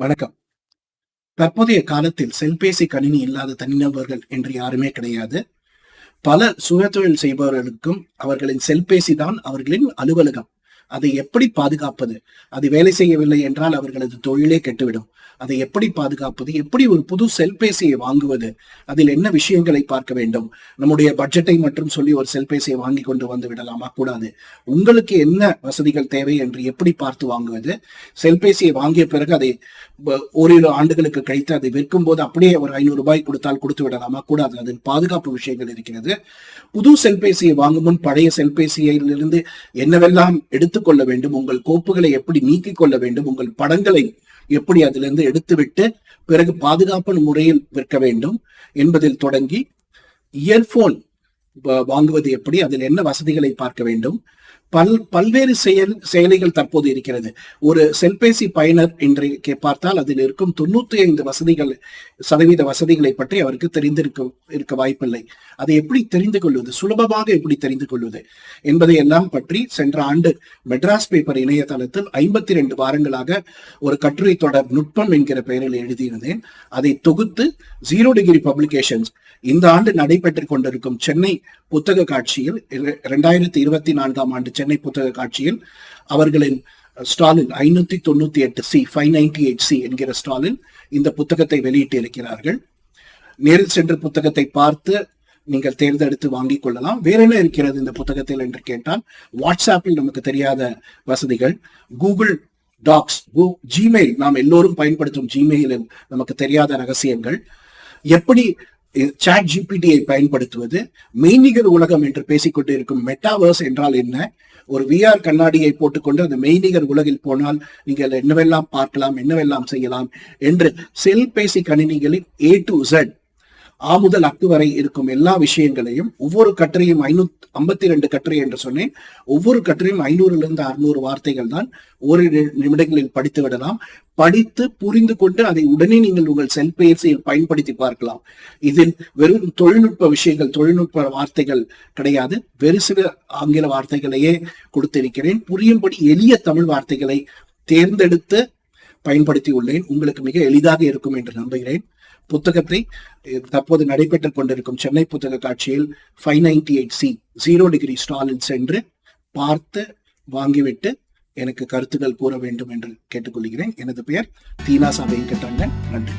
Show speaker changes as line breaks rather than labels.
வணக்கம். தற்போதைய காலத்தில் செல்பேசி கணினி இல்லாத தனிநபர்கள் என்று யாருமே கிடையாது. பல சுயதொழில் செய்பவர்களுக்கும் அவர்களின் செல்பேசி தான் அவர்களின் அலுவலகம். அதை எப்படி பாதுகாப்பது? அது வேலை செய்யவில்லை என்றால் அவர்களது தொழிலே கெட்டுவிடும். அதை எப்படி பாதுகாப்பது? எப்படி ஒரு புது செல்பேசியை வாங்குவது? அதில் என்ன விஷயங்களை பார்க்க வேண்டும்? நம்முடைய பட்ஜெட்டை மட்டும் சொல்லி ஒரு செல்பேசியை வாங்கி கொண்டு வந்து விடலாமா? கூடாது. உங்களுக்கு என்ன வசதிகள் தேவை என்று எப்படி பார்த்து வாங்குவது? செல்பேசியை வாங்கிய பிறகு அதை ஓரிரு ஆண்டுகளுக்கு கழித்து அதை விற்கும் போது அப்படியே ஒரு ஐநூறு ரூபாய் கொடுத்தால் கொடுத்து விடலாமா? கூடாது. அதில் பாதுகாப்பு விஷயங்கள் இருக்கிறது. புது செல்பேசியை வாங்கும் முன் பழைய செல்பேசியிலிருந்து என்னவெல்லாம் எடுத்து கொள்ள வேண்டும். உங்கள் கோப்புகளை எப்படி நீக்கிக் கொள்ள வேண்டும். உங்கள் படங்களை எப்படி அதிலிருந்து எடுத்துவிட்டு பிறகு பாதுகாப்பான முறையில் விற்க வேண்டும் என்பதில் தொடங்கி இயர்போன் வாங்குவது எப்படி அதில் என்ன வசதிகளை பார்க்க வேண்டும் பல் பல்வேறு செயல் செயலிகள் தற்போது இருக்கிறது. ஒரு செல்பேசி பயனர் இன்றைக்கு பார்த்தால் அதில் இருக்கும் தொண்ணூத்தி ஐந்து வசதிகள் சதவீத வசதிகளை பற்றி அவருக்கு தெரிந்திருக்க இருக்க வாய்ப்பில்லை. அதை எப்படி தெரிந்து கொள்வது? சுலபமாக எப்படி தெரிந்து கொள்வது? என்பதை எல்லாம் பற்றி சென்ற ஆண்டு மெட்ராஸ் பேப்பர் இணையதளத்தில் ஐம்பத்தி ரெண்டு வாரங்களாக ஒரு கட்டுரை தொடர் நுட்பம் என்கிற பெயரில் எழுதியிருந்தேன். அதை தொகுத்து ஜீரோ டிகிரி பப்ளிகேஷன்ஸ் இந்த ஆண்டு நடைபெற்றுக் கொண்டிருக்கும் சென்னை புத்தக காட்சியில் இரண்டாயிரத்தி இருபத்தி நான்காம் ஆண்டு சென்னை புத்தக காட்சியில் அவர்களின் ஸ்டாலில் ஐநூத்தி தொண்ணூத்தி எட்டு C five ninety eight C என்கிற ஸ்டாலில் இந்த புத்தகத்தை வெளியிட்டு இருக்கிறார்கள். நேரில் சென்று புத்தகத்தை பார்த்து நீங்கள் தேர்ந்தெடுத்து வாங்கிக் கொள்ளலாம். வேற என்ன இருக்கிறது இந்த புத்தகத்தில் என்று கேட்டால் வாட்ஸ்அப்பில் நமக்கு தெரியாத வசதிகள். கூகுள் டாக்ஸ் ஜிமெயில் நாம் எல்லோரும் பயன்படுத்தும் ஜிமெயிலில் நமக்கு தெரியாத ரகசியங்கள். எப்படி சாட் ஜிபிடியை பயன்படுத்துவது மெய்நிகர் உலகம் என்று பேசிக்கொண்டு இருக்கும் மெட்டாவர்ஸ் என்றால் என்ன? ஒரு விஆர் கண்ணாடியை போட்டுக்கொண்டு அந்த மெய்நிகர் உலகில் போனால் நீங்கள் என்னவெல்லாம் பார்க்கலாம் என்னவெல்லாம் செய்யலாம் என்று செல்பேசி கணினிகளில் ஏ டு ஜெட் ஆ முதல் அக்கு வரை இருக்கும் எல்லா விஷயங்களையும் ஒவ்வொரு கட்டுரையும் ஐநூத்தி ஐம்பத்தி ரெண்டு கட்டுரை என்று சொன்னேன். ஒவ்வொரு கட்டுரையும் ஐநூறுல இருந்து அறுநூறு வார்த்தைகள் தான் ஒரு நிமிடங்களில் படித்து விடலாம். படித்து புரிந்து கொண்டு அதை உடனே நீங்கள் உங்கள் செல்பேசியில் பயன்படுத்தி பார்க்கலாம். இதில் வெறும் தொழில்நுட்ப விஷயங்கள் தொழில்நுட்ப வார்த்தைகள் கிடையாது. வெறு சில ஆங்கில வார்த்தைகளையே கொடுத்திருக்கிறேன். புரியும்படி எளிய தமிழ் வார்த்தைகளை தேர்ந்தெடுத்து பயன்படுத்தி உள்ளேன் உங்களுக்கு மிக எளிதாக இருக்கும் என்று நம்புகிறேன். புத்தகத்தை தற்போது நடைபெற்றுக் கொண்டிருக்கும் சென்னை புத்தக காட்சியில் five ninety eight C zero degree ஸ்டாலில் சென்று பார்த்து வாங்கிவிட்டு எனக்கு கருத்துக்கள் கூற வேண்டும் என்று கேட்டுக்கொள்கிறேன். எனது பெயர் தீனா தீனாசா வெங்கட்ரங்கன். நன்றி.